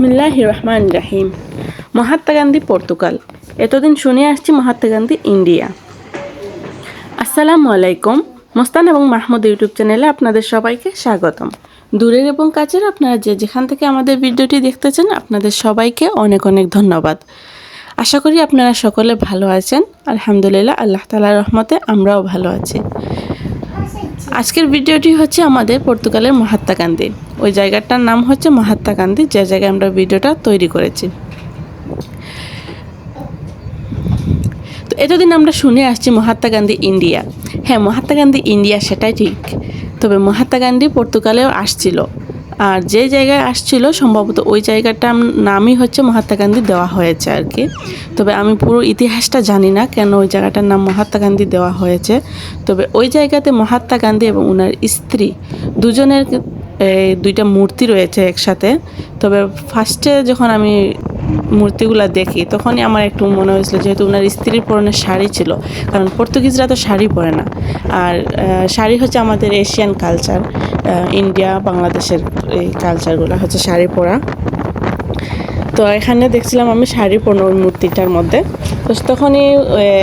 বিসমিল্লাহ রহমান রাহিম মহাত্মা গান্ধী, পর্তুগাল। এতদিন শুনে আসছি মহাত্মা গান্ধী, ইন্ডিয়া। আসসালামু আলাইকুম মোস্তান এবং মাহমুদ ইউটিউব চ্যানেলে আপনাদের সবাইকে স্বাগতম। দূরের এবং কাছের আপনারা যে যেখান থেকে আমাদের ভিডিওটি দেখতেছেন, আপনাদের সবাইকে অনেক অনেক ধন্যবাদ। আশা করি আপনারা সকলে ভালো আছেন। আলহামদুলিল্লাহ, আল্লাহ তালার রহমতে আমরাও ভালো আছি। আজকের ভিডিওটি হচ্ছে আমাদের পর্তুগালের মহাত্মা গান্ধী। ওই জায়গাটার নাম হচ্ছে মহাত্মা গান্ধী, যে জায়গায় আমরা ভিডিওটা তৈরি করেছি। তো এতদিন আমরা শুনে আসছি মহাত্মা গান্ধী ইন্ডিয়া। হ্যাঁ মহাত্মা গান্ধী ইন্ডিয়া সেটাই ঠিক। তবে মহাত্মা গান্ধী পর্তুগালেও আসছিল। আর যে জায়গায় আসছিল, সম্ভবত ওই জায়গাটার নামই হচ্ছে মহাত্মা গান্ধী দেওয়া হয়েছে আর কি। তবে আমি পুরো ইতিহাসটা জানি না কেন ওই জায়গাটার নাম মহাত্মা গান্ধী দেওয়া হয়েছে। তবে ওই জায়গাতে মহাত্মা গান্ধী এবং ওনার স্ত্রী দুজনের এই দুইটা মূর্তি রয়েছে একসাথে। তবে ফার্স্টে যখন আমি মূর্তিগুলো দেখি, তখনই আমার একটু মনে হয়েছিল যেহেতু ওনার স্ত্রীর পরনে শাড়ি ছিল, কারণ পর্তুগিজরা তো শাড়ি পরে না। আর শাড়ি হচ্ছে আমাদের এশিয়ান কালচার ইন্ডিয়া বাংলাদেশের এই কালচারগুলো হচ্ছে শাড়ি পরা। তো এখানে দেখছিলাম আমি শাড়ি পরনো ওই মূর্তিটার মধ্যে। তো তখনই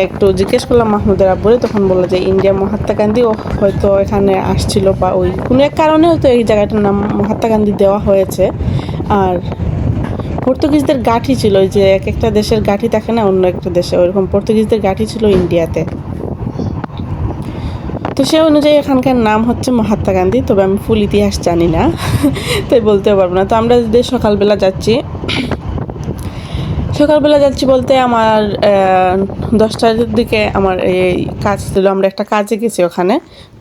একটু জিজ্ঞেস করলাম মাহমুদের আব্বুরে, তখন বলল যে, ইন্ডিয়া মহাত্মা গান্ধী ও হয়তো এখানে আসছিল বা ওই কোনো এক কারণে হয়তো এই জায়গাটার নাম মহাত্মা গান্ধী দেওয়া হয়েছে। আর পর্তুগিজদের গাঠি ছিল, ওই যে এক একটা দেশের গাঠি থাকে না, অন্য একটা দেশে, ওইরকম পর্তুগিজদের গাঠি ছিল ইন্ডিয়াতে। তো সে অনুযায়ী এখানকার নাম হচ্ছে মহাত্মা গান্ধী, তবে আমি ফুল ইতিহাস জানি না, তাই বলতেও পারব না। তো আমরা যদি সকালবেলা যাচ্ছি সকালবেলা যাচ্ছি বলতে আমার দশটার দিকে আমার এই কাজ ছিল, আমরা একটা কাজে গেছি ওখানে।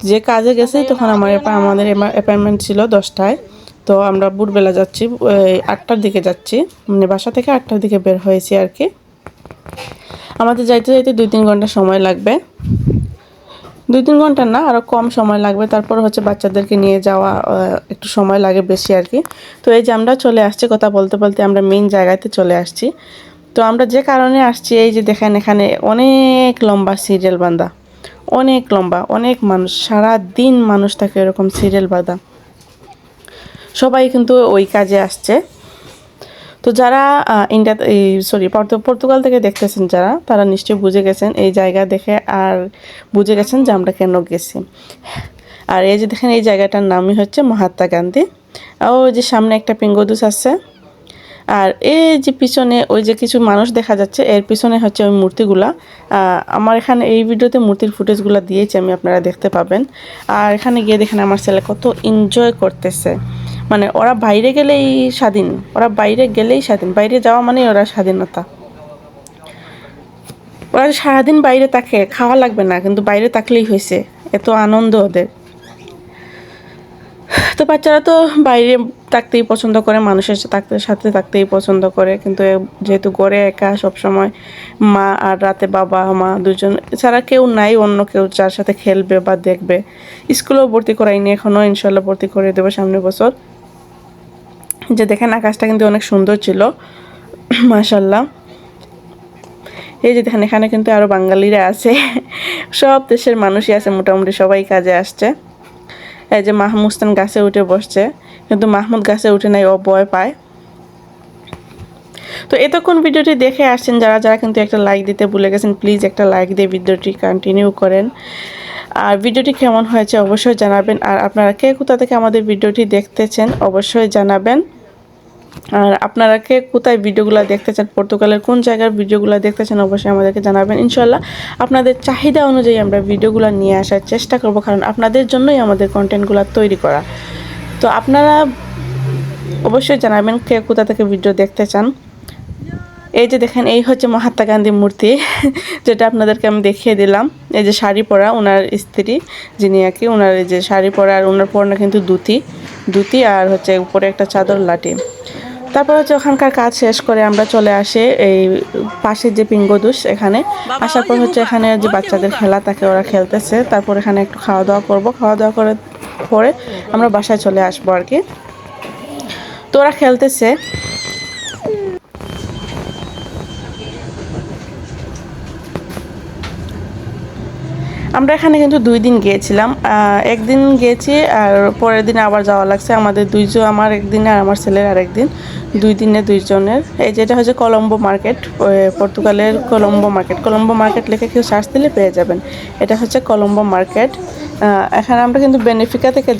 যে কাজে গেছি তখন আমার আমাদের অ্যাপয়েন্টমেন্ট ছিল দশটায়। তো আমরা বুটবেলা যাচ্ছি আটটার দিকে যাচ্ছি। মানে বাসা থেকে আটটার দিকে বের হয়েছি আর কি। আমাদের যাইতে যাইতে দুই তিন ঘণ্টা সময় লাগবে। দুই তিন ঘণ্টা না আরও কম সময় লাগবে। তারপর হচ্ছে বাচ্চাদেরকে নিয়ে যাওয়া একটু সময় লাগে বেশি আর কি। তো এই যে আমরা চলে আসছি, কথা বলতে বলতে আমরা মেন জায়গাতে চলে আসছি। তো আমরা যে কারণে আসছি, এই যে দেখেন এখানে অনেক লম্বা সিরিয়াল বাঁধা। অনেক লম্বা, অনেক মানুষ সারা দিন মানুষ থাকে এরকম সিরিয়াল বাঁধা। সবাই কিন্তু ওই কাজে আসছে। তো যারা ইন্ডিয়া সরি পর্তুগাল থেকে দেখতেছেন যারা, তারা নিশ্চয়ই বুঝে গেছেন এই জায়গা দেখে আর বুঝে গেছেন যে আমরা কেন গেছি। আর এই যে দেখেন এই জায়গাটার নামই হচ্ছে মহাত্মা গান্ধী। ও যে সামনে একটা পিঙ্গদুস আছে আর এই যে পিছনে ওই যে কিছু মানুষ দেখা যাচ্ছে, এর পিছনে হচ্ছে ওই মূর্তিগুলা। আমার এখানে এই ভিডিওতে মূর্তির ফুটেজগুলো দিয়েছি, আমি আপনারা দেখতে পাবেন। আর এখানে গিয়ে দেখেন আমার ছেলে কত এনজয় করতেছে। মানে ওরা বাইরে গেলেই স্বাধীন, ওরা বাইরে গেলেই স্বাধীন। বাইরে যাওয়া মানে ওরা স্বাধীনতা। ওরা সারাদিন বাইরে থাকে, খাওয়া লাগবে না, কিন্তু বাইরে থাকলেই হয়েছে। এত আনন্দ ওদের। তো বাচ্চারা তো বাইরে থাকতেই পছন্দ করে, মানুষের থাকতে সাথে থাকতেই পছন্দ করে। কিন্তু যেহেতু ঘরে একা সবসময় মা আর রাতে বাবা, মা দুজন ছাড়া কেউ নাই, অন্য কেউ যার সাথে খেলবে বা দেখবে। স্কুলেও ভর্তি করাইনি এখনও ইনশাল্লাহ ভর্তি করে দেবো সামনের বছর। যে দেখেন আকাশটা কিন্তু অনেক সুন্দর ছিল, মাশাল্লাহ। এই যে দেখেন এখানে কিন্তু আরও বাঙালিরা আছে, সব দেশের মানুষই আছে, মোটামুটি সবাই কাজে আসছে। এই যে মাহমুস্তান গাছে উঠে বসছে, কিন্তু মাহমুদ গাছে উঠে নাই, ও ভয় পায়। তো এতক্ষণ ভিডিওটি দেখে আসছেন যারা যারা কিন্তু একটা লাইক দিতে ভুলে গেছেন প্লিজ একটা লাইক দিয়ে ভিডিওটি কন্টিনিউ করেন। আর ভিডিওটি কেমন হয়েছে অবশ্যই জানাবেন। আর আপনারা কে কোথা থেকে আমাদের ভিডিওটি দেখতেছেন, অবশ্যই জানাবেন। আর আপনারা কে কোথায় ভিডিওগুলো দেখতে চান, পর্তুগালের কোন জায়গার ভিডিওগুলো দেখতে চান অবশ্যই আমাদেরকে জানাবেন ইনশাল্লাহ আপনাদের চাহিদা অনুযায়ী আমরা ভিডিওগুলো নিয়ে আসার চেষ্টা করব, কারণ আপনাদের জন্যই আমাদের কন্টেন্টগুলো তৈরি করা। তো আপনারা অবশ্যই জানাবেন কে কোথা থেকে ভিডিও দেখতে চান। এই যে দেখেন, এই হচ্ছে মহাত্মা গান্ধী মূর্তি, যেটা আপনাদেরকে আমি দেখিয়ে দিলাম। এই যে শাড়ি পরা ওনার স্ত্রী, যিনি আর কি ওনার এই যে শাড়ি পরা আর ওনার পরনা কিন্তু ধুতি। ধুতি আর হচ্ছে উপরে একটা চাদর লাঠি। তারপর হচ্ছে ওখানকার কাজ শেষ করে আমরা চলে আসে এই পাশের যে পিঙ্গদুস এখানে। আসার পর হচ্ছে এখানে যে বাচ্চাদের খেলা তাকে ওরা খেলতেছে। তারপর এখানে একটু খাওয়া দাওয়া করব। খাওয়া দাওয়া করে পরে আমরা বাসায় চলে আসব আর কি। তো ওরা খেলতেছে। আমরা এখানে কিন্তু দুই দিন গিয়েছিলাম। একদিন গিয়েছি আর পরের দিন আবার যাওয়া লাগছে। আমাদের দুইজন, আমার একদিন আর আমার ছেলের আর একদিন দুই দিনে দুইজনের। এই যেটা হচ্ছে কলম্বো মার্কেট পর্তুগালের কলম্বো মার্কেট। কলম্বো মার্কেট লিখে কেউ সার্চ দিলে পেয়ে যাবেন। এটা হচ্ছে কলম্বো মার্কেট। এখানে আমরা কিন্তু বেনিফিকা থেকে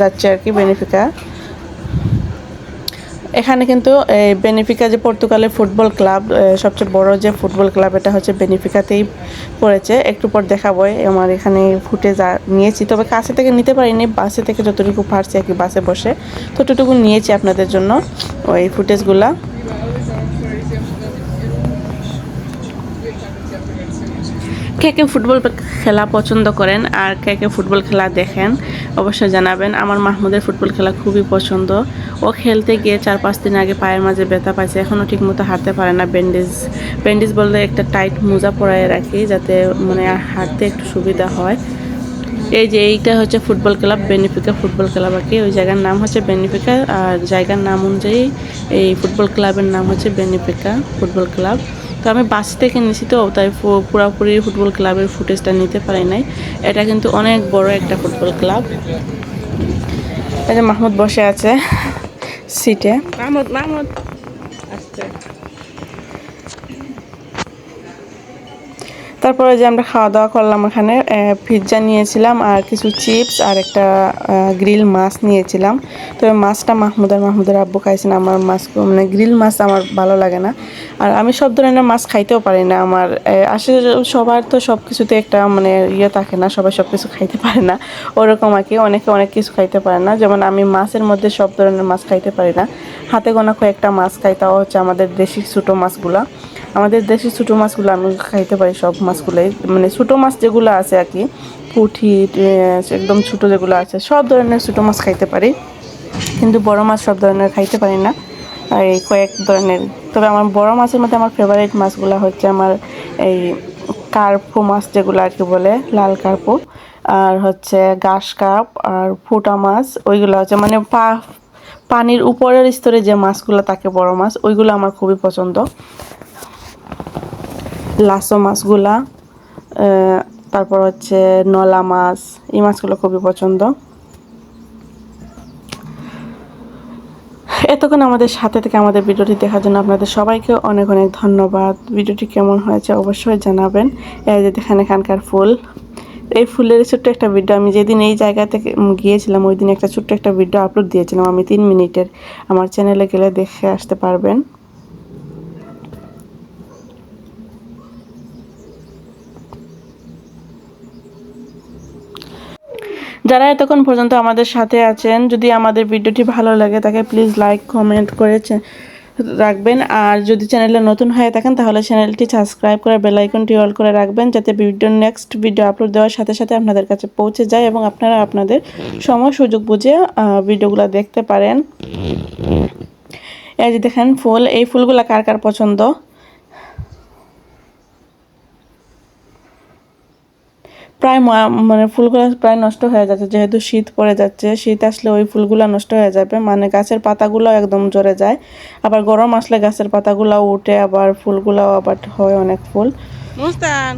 যাচ্ছি আর কি, বেনিফিকা। এখানে কিন্তু বেনিফিকা যে পর্তুগালের ফুটবল ক্লাব সবচেয়ে বড় যে ফুটবল ক্লাব এটা হচ্ছে বেনিফিকাতেই পড়েছে। একটু পর দেখাবো আমার এখানে ফুটেজ নিয়েছি। তবে কাছে থেকে নিতে পারিনি, বাসে থেকে যতটুকু পারছি আর কি, বাসে বসে। ততটুকু নিয়েছি আপনাদের জন্য, ওই ফুটেজগুলা কে কে ফুটবল খেলা পছন্দ করেন আর কে কে ফুটবল খেলা দেখেন, অবশ্যই জানাবেন। আমার মাহমুদের ফুটবল খেলা খুবই পছন্দ। ও খেলতে গিয়ে চার পাঁচ দিন আগে পায়ের মাঝে ব্যথা পাইছে এখনও ঠিকমতো হাঁটতে পারে না। ব্যান্ডেজ ব্যান্ডেজ বলতে একটা টাইট মোজা পরায় রাখি যাতে মানে হাঁটতে একটু সুবিধা হয়। এই যে এইটা হচ্ছে football club, Benfica football club আর কি। ওই জায়গার নাম হচ্ছে বেনিফিকা আর জায়গার নাম অনুযায়ী এই ফুটবল ক্লাবের নাম হচ্ছে বেনিফিকা ফুটবল ক্লাব। তো আমি বাস থেকে নিছি তো, তাই পুরাপুরি ফুটবল ক্লাবের ফুটেজটা নিতে পারি নাই। এটা কিন্তু অনেক বড় একটা ফুটবল ক্লাব। এটা মাহমুদ বসে আছে সিটে। মাহমুদ মাহমুদ। তারপরে যে আমরা খাওয়া দাওয়া করলাম ওখানে পিৎজা নিয়েছিলাম আর কিছু চিপস আর একটা গ্রিল মাছ নিয়েছিলাম। তবে মাছটা মাহমুদ আর মাহমুদের আব্বু খাইছেন, আমার মাছ মানে গ্রিল মাছ আমার ভালো লাগে না। আর আমি সব ধরনের মাছ খাইতেও পারি না আমার আসলে সবার তো সব কিছুতে একটা মানে ইয়ে থাকে না, সবাই সব কিছু খাইতে পারে না। ওরকম আর কি, অনেকে অনেক কিছু খাইতে পারে না। যেমন আমি মাছের মধ্যে সব ধরনের মাছ খাইতে পারি না। হাতে গোনা কয়েকটা মাছ খাই, তাও হচ্ছে আমাদের দেশি ছোটো মাছগুলা। আমাদের দেশি ছোটো মাছগুলো আমি খাইতে পারি, সব মাছগুলোই। মানে ছোটো মাছ যেগুলো আছে আর কি পুঁঠি একদম ছোটো যেগুলো আছে, সব ধরনের ছোটো মাছ খাইতে পারি। কিন্তু বড় মাছ সব ধরনের খাইতে পারি না। আর এই কয়েক ধরনের। তবে আমার বড় মাছের মধ্যে আমার ফেভারিট মাছগুলো হচ্ছে আমার এই কার্পো মাছ যেগুলো আর কি বলে, লাল কার্পো। আর হচ্ছে ঘাস কাপ আর ফুটা মাছ, ওইগুলো হচ্ছে মানে পা, পানির উপরের স্তরে যে মাছগুলো থাকে বড় মাছ, ওইগুলো আমার খুবই পছন্দ। লাসো মাছগুলা তারপর হচ্ছে নলা মাছ, এই মাছগুলো খুবই পছন্দ। এতক্ষণ আমাদের সাথে থেকে আমাদের ভিডিওটি দেখার জন্য আপনাদের সবাইকে অনেক অনেক ধন্যবাদ। ভিডিওটি কেমন হয়েছে অবশ্যই জানাবেন। এই যে দেখেন এখানকার ফুল। এই ফুলের ছোট্ট একটা ভিডিও, আমি যেদিন এই জায়গা থেকে গিয়েছিলাম, ওই দিন একটা ছোট্ট একটা ভিডিও আপলোড দিয়েছিলাম, আমি তিন মিনিটের। আমার চ্যানেলে গেলে দেখে আসতে পারবেন। যারা এতক্ষণ পর্যন্ত আমাদের সাথে আছেন, যদি আমাদের ভিডিওটি ভালো লাগে, তাকে প্লিজ লাইক কমেন্ট করে চে- রাখবেন। আর যদি চ্যানেলে নতুন হয়ে থাকেন, তাহলে চ্যানেলটি সাবস্ক্রাইব করে বেল আইকনটি অল করে রাখবেন, যাতে ভিডিও নেক্সট ভিডিও আপলোড দেওয়ার সাথে সাথে আপনাদের কাছে পৌঁছে যায় এবং আপনারা আপনাদের সময়, সুযোগ বুঝে ভিডিওগুলো দেখতে পারেন। এই যে দেখেন ফুল, এই ফুলগুলো কার কার পছন্দ? প্রায় মানে ফুলগুলো প্রায় নষ্ট হয়ে যাচ্ছে। যেহেতু শীত পড়ে যাচ্ছে, শীত আসলে ওই ফুলগুলো নষ্ট হয়ে যাবে। মানে গাছের পাতাগুলো একদম জ্বরে যায়। আবার গরম আসলে গাছের পাতাগুলো উঠে, আবার ফুলগুলো আবার হয় অনেক ফুল। মুস্তান!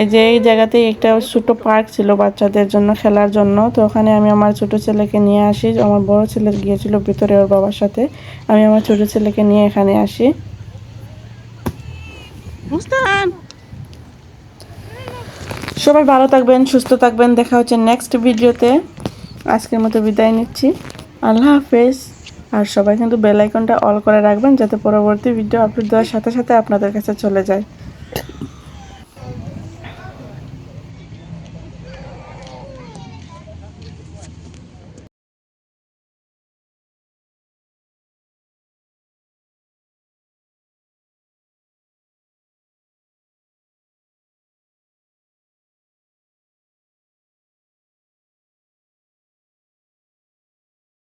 এই যে এই জায়গাতেই একটা ছোট পার্ক ছিল বাচ্চাদের জন্য খেলার জন্য। তো ওখানে আমি আমার ছোট ছেলেকে নিয়ে আসি। আমার বড় ছেলে গিয়েছিল ভিতরে ওর বাবার সাথে। আমি আমার ছোট ছেলেকে নিয়ে এখানে আসি। সবাই ভালো থাকবেন সুস্থ থাকবেন। দেখা হচ্ছে নেক্সট ভিডিওতে আজকের মতো বিদায় নিচ্ছি। আল্লাহ হাফেজ। আর সবাই কিন্তু বেল আইকনটা অল করে রাখবেন যাতে পরবর্তী ভিডিও আপলোড দেওয়ার সাথে সাথে আপনাদের কাছে চলে যায়।